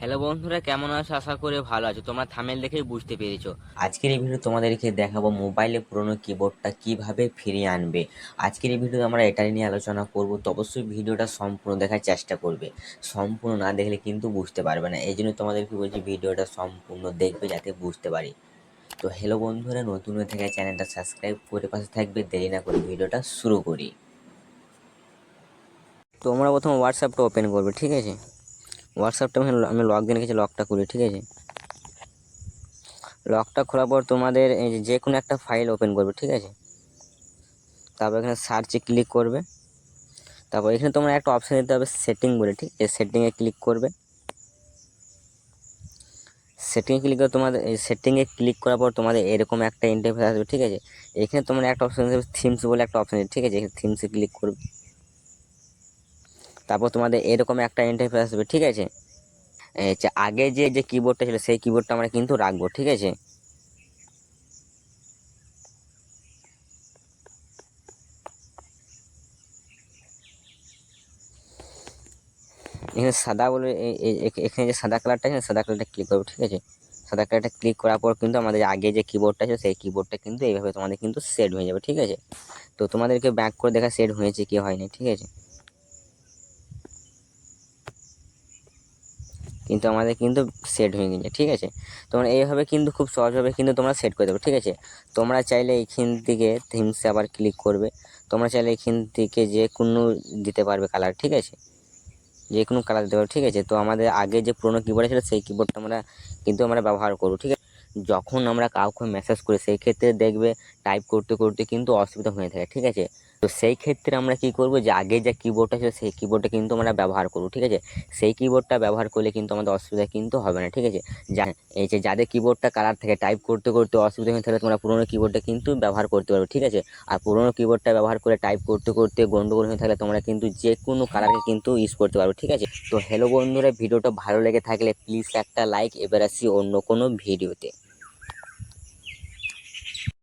Hello বন্ধুরা, কেমন আছো? আশা করে ভালো আছো। তোমরা থামেল দেখেই বুঝতে পেরেছ। আজকের এই ভিডিও তোমাদেরকে দেখাবো মোবাইলে পুরনো কিবোর্ডটা কীভাবে ফিরিয়ে আনবে। আজকের এই ভিডিওতে আমরা এটা নিয়ে আলোচনা করব, তো অবশ্যই ভিডিওটা সম্পূর্ণ দেখার চেষ্টা করবে। সম্পূর্ণ না দেখলে কিন্তু বুঝতে পারবে না। এই জন্য তোমাদেরকে বলছি ভিডিওটা সম্পূর্ণ দেখবে যাতে বুঝতে পারি। তো হ্যালো বন্ধুরা, নতুন হয়ে থেকে চ্যানেলটা সাবস্ক্রাইব করে পাশে থাকবে। দেরি না করে ভিডিওটা শুরু করি। তোমরা প্রথমে হোয়াটসঅ্যাপটা ওপেন করবে, ঠিক আছে? হোয়াটসঅ্যাপটা আমি লগ ইন রেখেছি লকটা খুলি, ঠিক আছে? লকটা খোলার পর তোমাদের এই যে- কোনো একটা ফাইল ওপেন করবে, ঠিক আছে? তারপর এখানে সার্চে ক্লিক করবে। তারপর এখানে তোমরা একটা অপশান দিতে হবে সেটিং বলে, ঠিক? আছে সেটিংয়ে ক্লিক করবে। সেটিংয়ে ক্লিক করে তোমাদের, এই সেটিংয়ে ক্লিক করার পর তোমাদের এরকম একটা ইন্টারফেস আসবে, ঠিক আছে? এখানে তোমরা একটা অপশান দেবে থিমস বলে একটা অপশান ঠিক আছে? এখানে থিমসে ক্লিক করবে। তারপর তোমাদের এরকম একটা ইন্টারফেস আসবে, ঠিক আছে? আগে যে যে কিবোর্ডটা ছিল, সেই কিবোর্ডটা আমরা কিন্তু রাখব, ঠিক আছে? এখানে সাদা বলে এখানে যে সাদা কালারটা আছে, সাদা কালারটা ক্লিক করব, ঠিক আছে? সাদা কালারটা ক্লিক করার পর কিন্তু আমাদের আগে যে কিবোর্ডটা ছিল, সেই কিবোর্ডটা কিন্তু এইভাবে তোমাদের কিন্তু সেট হয়ে যাবে, ঠিক আছে? তো তোমাদেরকে ব্যাক করে দেখা সেট হয়েছে কি হয়নি, ঠিক আছে? কিন্তু আমাদের কিন্তু সেট হয়ে গেছে, ঠিক আছে? তোমরা এইভাবে কিন্তু খুব সহজভাবে কিন্তু তোমরা সেট করে দেবে, ঠিক আছে? তোমরা চাইলে এইখান থেকে থিমসে আবার ক্লিক করবে। তোমরা চাইলে এখান থেকে যে কোনো দিতে পারবে কালার ঠিক আছে? যে কোনো কালার দিতে পারবে, ঠিক আছে? তো আমাদের আগে যে পুরোনো কিবোর্ড ছিল, সেই কিবোর্ডটা আমরা কিন্তু আমরা ব্যবহার করব, ঠিক আছে? যখন আমরা কাউকে মেসেজ করি, সেই ক্ষেত্রে দেখবে টাইপ করতে করতে কিন্তু অসুবিধা হয়ে থাকে, ঠিক আছে? তো সেই ক্ষেত্রে আমরা কি করব যে, আগে যে কিবোর্ডটা ছিল, সেই কিবোর্ডটা কিন্তু আমরা ব্যবহার করব, ঠিক আছে? সেই কিবোর্ডটা ব্যবহার করলে কিন্তু আমাদের অসুবিধা কিন্তু হবে না, ঠিক আছে? এই যে যাদের কিবোর্ডটা কালার থেকে টাইপ করতে করতে অসুবিধা হয়ে থাকলে তোমরা পুরোনো কিবোর্ডটা কিন্তু ব্যবহার করতে পারবে, ঠিক আছে? আর পুরোনো কিবোর্ডটা ব্যবহার করে টাইপ করতে করতে গন্ডগোল হয়ে থাকলে তোমরা কিন্তু যে কোনো কালারকে কিন্তু ইউজ করতে পারবে, ঠিক আছে? তো হ্যালো বন্ধুরা, ভিডিওটা ভালো লেগে থাকলে প্লিজ একটা লাইক এবার আসি অন্য কোনো ভিডিওতে